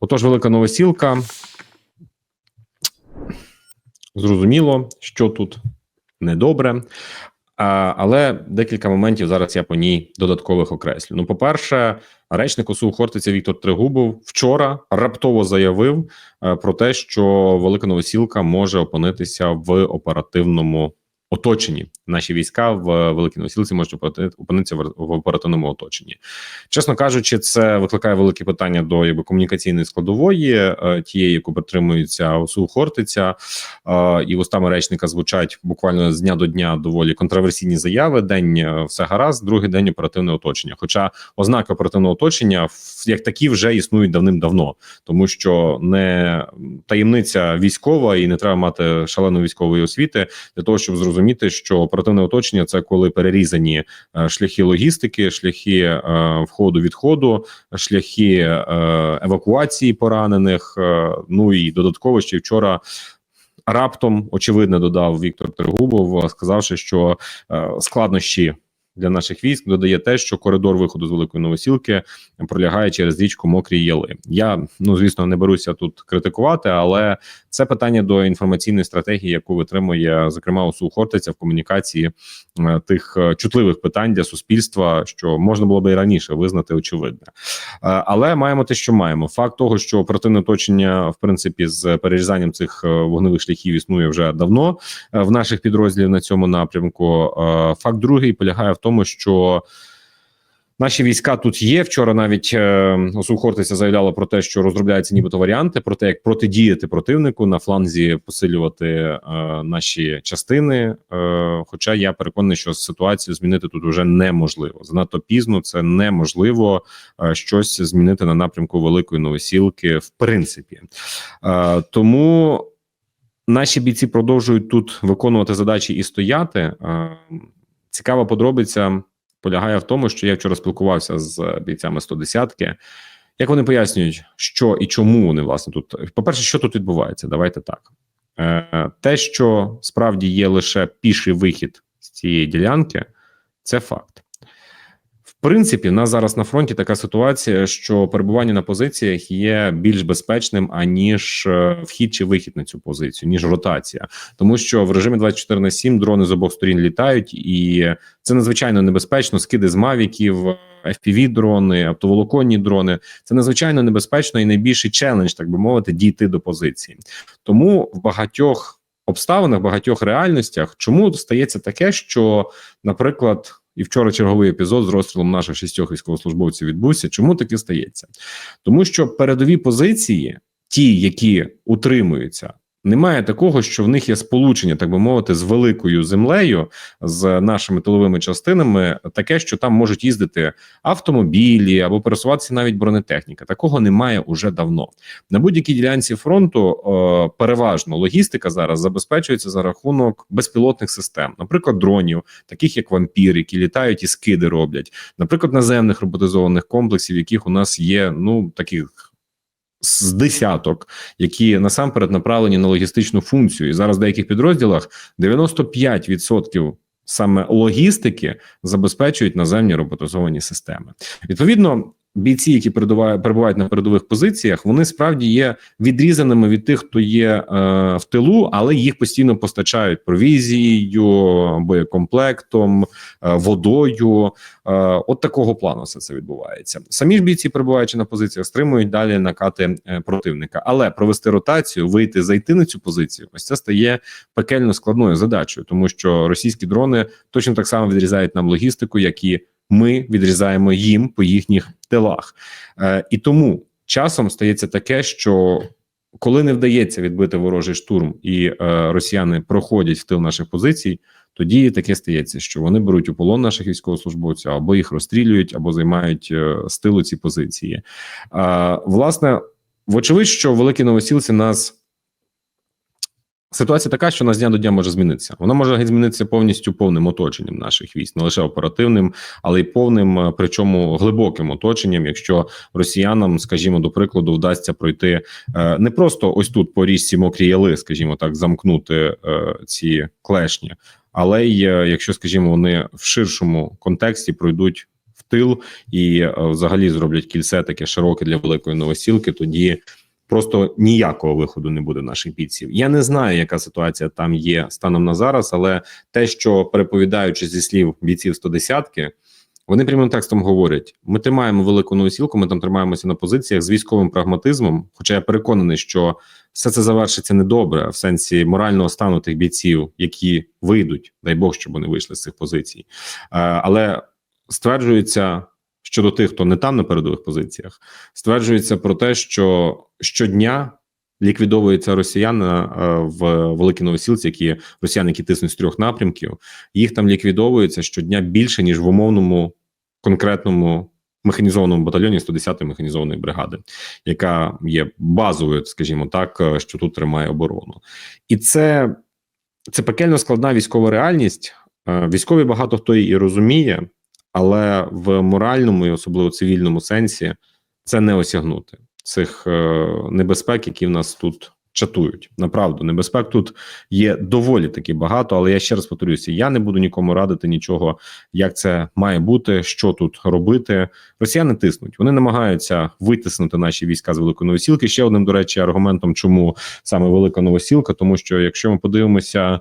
Отож, велика новосілка. Зрозуміло, що тут недобре. Але декілька моментів зараз я по ній додаткових окреслю. Ну, по-перше, речник ОСУ Хортиця Віктор Трегубов вчора раптово заявив е, про те, що велика новосілка може опинитися в оперативному оточенні. Наші війська в Великій Новосілці можуть опинити- опинитися в оперативному оточенні. Чесно кажучи, це викликає великі питання до якби комунікаційної складової, е, тієї, яку підтримується ОСУ Хортиця, е, і вустами речника звучать буквально з дня до дня доволі контроверсійні заяви. День е, все гаразд, другий день оперативне оточення. Хоча ознаки оперативного оточення як такі вже існують давним-давно, тому що не таємниця військова і не треба мати шаленої військової освіти для того, щоб зрозуміти, що оперативне оточення це коли перерізані е, шляхи логістики, шляхи е, входу відходу, шляхи е, евакуації поранених. ну і додатково ще вчора. Раптом очевидно додав Віктор Тергубов, сказавши, що складнощі для наших військ додає те, що коридор виходу з великої новосілки пролягає через річку Мокрі Яли. Я ну звісно не беруся тут критикувати, але це питання до інформаційної стратегії, яку витримує зокрема УСУ Хортиця в комунікації е, тих е, чутливих питань для суспільства, що можна було би і раніше визнати очевидне. Е, Але маємо те, що маємо. Факт того, що оперативне оточення, в принципі, з перерізанням цих вогневих шляхів існує вже давно в наших підрозділів на цьому напрямку. Факт другий полягає в тому, що Наші війська тут є. Вчора навіть е, Хортиця заявляла про те, що розробляються нібито варіанти про те, як протидіяти противнику на фланзі, посилювати е, наші частини. Е, хоча я переконаний, що ситуацію змінити тут вже неможливо. Занадто пізно це неможливо е, щось змінити на напрямку великої новосілки, в принципі. Е, тому наші бійці продовжують тут виконувати задачі і стояти. Е, цікава подробиця полягає в тому, що я вчора спілкувався з бійцями 110-ки. Як вони пояснюють, що і чому вони власне тут? По-перше, що тут відбувається? Давайте так. Е, те, що справді є лише піший вихід з цієї ділянки, це факт. Принципі, в нас зараз на фронті така ситуація, що перебування на позиціях є більш безпечним, аніж е, вхід чи вихід на цю позицію, ніж ротація, тому що в режимі 24 на 7 дрони з обох сторін літають, і це надзвичайно небезпечно. Скиди з мавіків, fpv дрони, оптоволоконні дрони. Це надзвичайно небезпечно і найбільший челендж, так би мовити, дійти до позиції. Тому в багатьох обставинах, багатьох реальностях, чому стається таке, що, наприклад. І вчора черговий епізод з розстрілом наших шістьох військовослужбовців відбувся. Чому таке стається? Тому що передові позиції, ті, які утримуються, немає такого, що в них є сполучення, так би мовити, з великою землею, з нашими тиловими частинами, таке, що там можуть їздити автомобілі або пересуватися навіть бронетехніка. Такого немає уже давно. На будь-якій ділянці фронту переважно логістика зараз забезпечується за рахунок безпілотних систем, наприклад, дронів, таких як вампір, які літають і скиди роблять, наприклад, наземних роботизованих комплексів, яких у нас є ну таких. З десяток, які насамперед направлені на логістичну функцію, і зараз в деяких підрозділах 95% саме логістики забезпечують наземні роботизовані системи. Відповідно, бійці, які перебувають на передових позиціях, вони справді є відрізаними від тих, хто є е, в тилу, але їх постійно постачають провізією, боєкомплектом, е, водою. Е, от такого плану все це відбувається. Самі ж бійці, перебуваючи на позиціях, стримують далі накати е, противника, але провести ротацію, вийти, зайти на цю позицію, ось це стає пекельно складною задачею, тому що російські дрони точно так само відрізають нам логістику, як і ми відрізаємо їм по їхніх тилах. Е, і тому часом стається таке, що коли не вдається відбити ворожий штурм, і е, росіяни проходять в тил наших позицій, тоді таке стається, що вони беруть у полон наших військовослужбовців або їх розстрілюють, або займають е, з тилу ці позиції. Е, власне, вочевидь, що великі новосілці нас. Ситуація така, що на з дня до дня може змінитися. Вона може змінитися повністю повним оточенням наших військ, не лише оперативним, але й повним, е, причому глибоким оточенням, якщо росіянам, скажімо, до прикладу, вдасться пройти е, не просто ось тут по річці мокрі яли, скажімо так, замкнути е, ці клешні, але й якщо, скажімо, вони в ширшому контексті пройдуть в тил і взагалі зроблять кільце таке широке для великої новосілки, тоді просто ніякого виходу не буде наших бійців. Я не знаю, яка ситуація там є станом на зараз, але те, що переповідаючи зі слів бійців 110-ки, вони прямим текстом говорять: ми тримаємо велику новосілку, ми там тримаємося на позиціях з військовим прагматизмом. Хоча я переконаний, що все це завершиться недобре в сенсі морального стану тих бійців, які вийдуть, дай Бог, щоб вони вийшли з цих позицій. Е, Але стверджується щодо тих, хто не там на передових позиціях, стверджується про те, що щодня. Ліквідовується росіяни е, в Великій Новосілці, які росіяни, які тиснуть з трьох напрямків. Їх там ліквідовується щодня більше ніж в умовному конкретному механізованому батальйоні 110-ї механізованої бригади, яка є базовою, скажімо так, е, що тут тримає оборону, і це, це пекельно складна військова реальність. Е, Військові багато хто і розуміє, але в моральному і особливо цивільному сенсі це не осягнути цих е, небезпек, які в нас тут чатують. Направду, небезпек тут є доволі таки багато, але я ще раз повторюся: я не буду нікому радити нічого, як це має бути, що тут робити. Росіяни тиснуть, вони намагаються витиснути наші війська з великої новосілки. Ще одним, до речі, аргументом, чому саме велика новосілка, тому що якщо ми подивимося.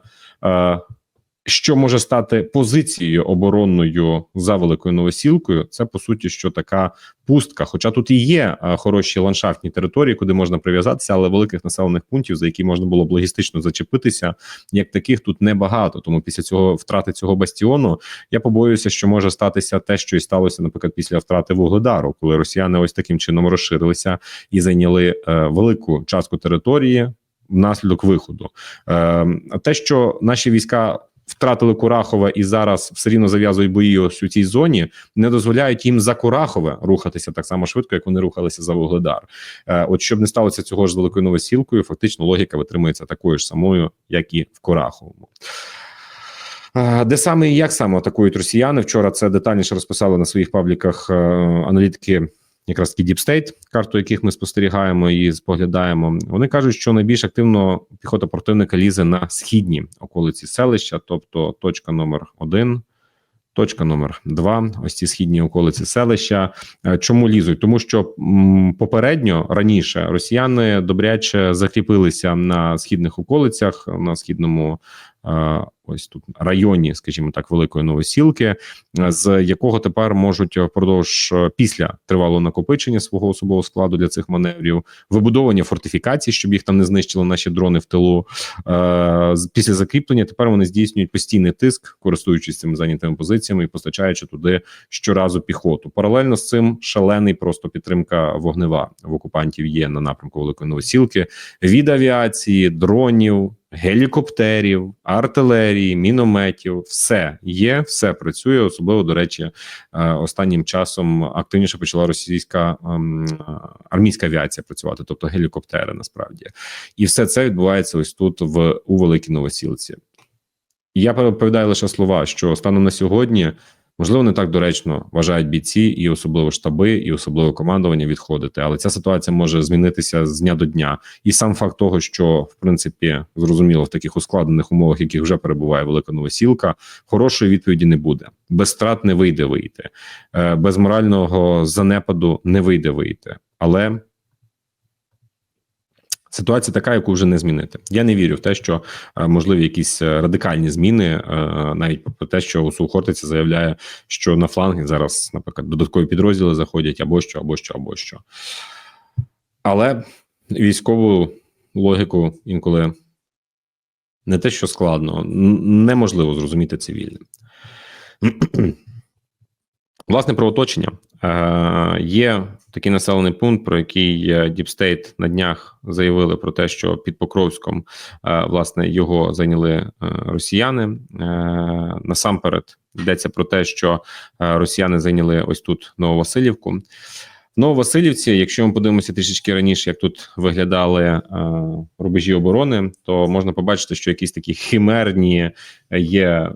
Е, що може стати позицією оборонною за великою новосілкою, це по суті, що така пустка. Хоча тут і є хороші ландшафтні території, куди можна прив'язатися, але великих населених пунктів, за які можна було б логістично зачепитися, як таких тут небагато. Тому після цього втрати цього бастіону я побоююся, що може статися те, що і сталося, наприклад, після втрати вугледару, коли росіяни ось таким чином розширилися і зайняли е, велику частку території внаслідок виходу. Е, те, що наші війська втратили Курахове і зараз все рівно зав'язують бої ось у цій зоні, не дозволяють їм за Курахове рухатися так само швидко, як вони рухалися за Вугледар. Е, От щоб не сталося цього ж з великою новосілкою, фактично логіка витримується такою ж самою, як і в Кураховому. Е, Де саме і як саме атакують росіяни? Вчора це детальніше розписали на своїх пабліках е, аналітики якраз таки Deep State, карту яких ми спостерігаємо і споглядаємо. Вони кажуть, що найбільш активно піхота противника лізе на східні околиці селища, тобто точка номер один. Точка номер два. Ось ці східні околиці селища. Е, Чому лізуть? Тому що попередньо раніше росіяни добряче закріпилися на східних околицях, на східному ось тут районі, скажімо так, великої новосілки, е, з якого тепер можуть впродовж е, після тривалого накопичення свого особового складу для цих маневрів, вибудовування фортифікацій, щоб їх там не знищили наші дрони в тилу. Е, Після закріплення тепер вони здійснюють постійний тиск, користуючись цими зайнятими позиціями і постачаючи туди щоразу піхоту. Паралельно з цим шалений просто підтримка вогнева в окупантів є на напрямку Великої Новосілки від авіації, дронів, гелікоптерів, артилерії, мінометів. Все є, все працює. Особливо до речі, е, останнім часом активніше почала російська ем, е, армійська авіація працювати, тобто гелікоптери, насправді, і все це відбувається ось тут в у Великій Новосілці. Я переповідаю лише слова, що станом на сьогодні. Можливо, не так доречно вважають бійці, і особливо штаби, і особливо командування відходити. Але ця ситуація може змінитися з дня до дня. І сам факт того, що в принципі зрозуміло в таких ускладнених умовах, яких вже перебуває велика новосілка, хорошої відповіді не буде. Без страт не вийде вийти, Е, без морального занепаду не вийде вийти. Але Ситуація така, яку вже не змінити. Я не вірю в те, що е, можливі якісь е, радикальні зміни, е, навіть попри те, що УСУ Хортиця заявляє, що на фланги зараз, наприклад, додаткові підрозділи заходять або що, або що, або що. Але військову логіку інколи не те, що складно, неможливо зрозуміти цивільним. Власне, про оточення. Е, є такий населений пункт, про який Діпстейт Deep State на днях заявили про те, що під Покровськом е, власне його зайняли е, росіяни. Е, насамперед йдеться про те, що е, росіяни зайняли ось тут Нововасилівку. В Нововасилівці, якщо ми подивимося трішечки раніше, як тут виглядали е, рубежі оборони, то можна побачити, що якісь такі химерні є е,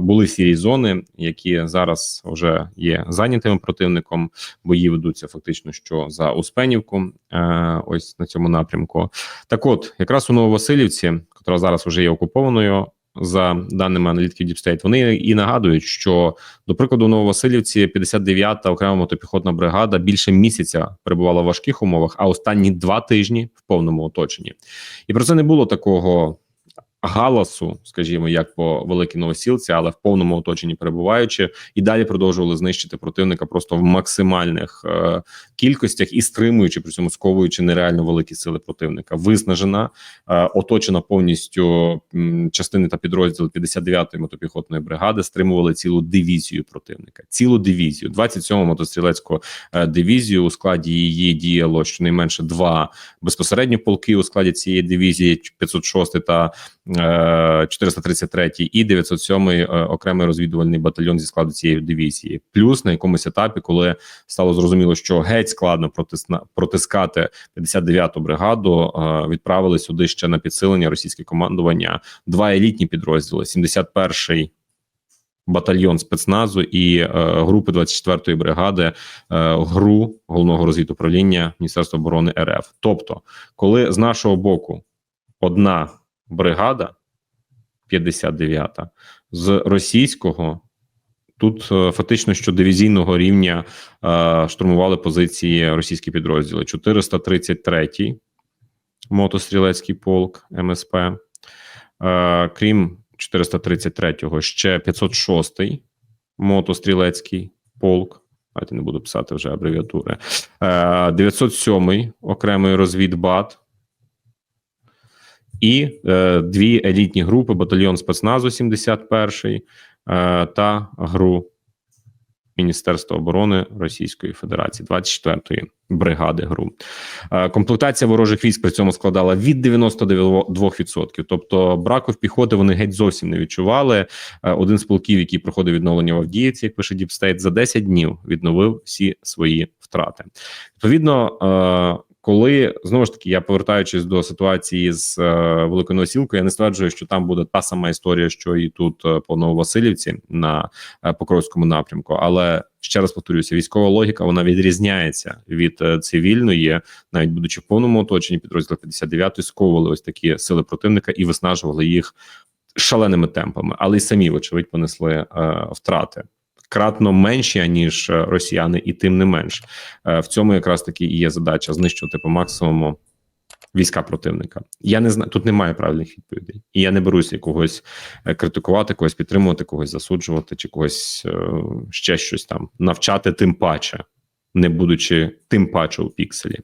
були сірі зони, які зараз вже є зайнятими противником. Бої ведуться фактично що за Успенівку, е, ось на цьому напрямку. Так, от якраз у Нововасилівці, котра зараз вже є окупованою. За даними аналітиків Deep State, вони і нагадують, що до прикладу у Нововасилівці 59-та окрема мотопіхотна бригада більше місяця перебувала в важких умовах, а останні два тижні в повному оточенні. І про це не було такого галасу, скажімо, як по великій новосілці, але в повному оточенні перебуваючи, і далі продовжували знищити противника просто в максимальних е, кількостях і стримуючи при цьому сковуючи нереально великі сили противника. Виснажена, е, оточена повністю частини та підрозділи 59-ї мотопіхотної бригади, стримували цілу дивізію противника. Цілу дивізію, 27-му мотострілецьку е, дивізію. У складі її діяло щонайменше два безпосередні полки у складі цієї дивізії 506 та е, 433 і 907 е, окремий розвідувальний батальйон зі складу цієї дивізії. Плюс на якомусь етапі, коли стало зрозуміло, що геть складно протисна, протискати 59-ту бригаду, е, відправили сюди ще на підсилення російське командування два елітні підрозділи: 71-й батальйон спецназу і е, групи 24-ї бригади е, ГРУ головного розвідуправління Міністерства оборони РФ. Тобто, коли з нашого боку одна бригада 59-та з російського. Тут е, фактично що дивізійного рівня е, штурмували позиції російські підрозділи. 433-й мотострілецький полк МСП, е, крім 433-го, ще 506-й мотострілецький полк. Давайте не буду писати вже абревіатури. Е, 907-й окремий розвідбат. І е, дві елітні групи: батальйон спецназу 71-й е, та ГРУ Міністерства оборони Російської Федерації, 24-ї бригади ГРУ. Е, комплектація ворожих військ при цьому складала від 92%. Тобто браку в піхоти вони геть зовсім не відчували. Е, один з полків, який проходив відновлення в Авдіївці, як пише Діпстейт, за 10 днів відновив всі свої втрати. Відповідно. Коли знову ж таки я повертаючись до ситуації з е, великою носілкою, я не стверджую, що там буде та сама історія, що і тут е, по Нововасилівці на е, Покровському напрямку. Але ще раз повторюся, військова логіка вона відрізняється від е, цивільної, навіть будучи в повному оточенні, підрозділ 59 сковували ось такі сили противника і виснажували їх шаленими темпами, але й самі, вочевидь, понесли е, втрати кратно менші ніж росіяни, і тим не менш Е, в цьому якраз таки і є задача знищувати по максимуму війська противника. Я не знаю, тут немає правильних відповідей, і я не беруся когось е, критикувати, когось підтримувати, когось засуджувати, чи когось е, ще щось там навчати, тим паче, не будучи тим паче у пікселі.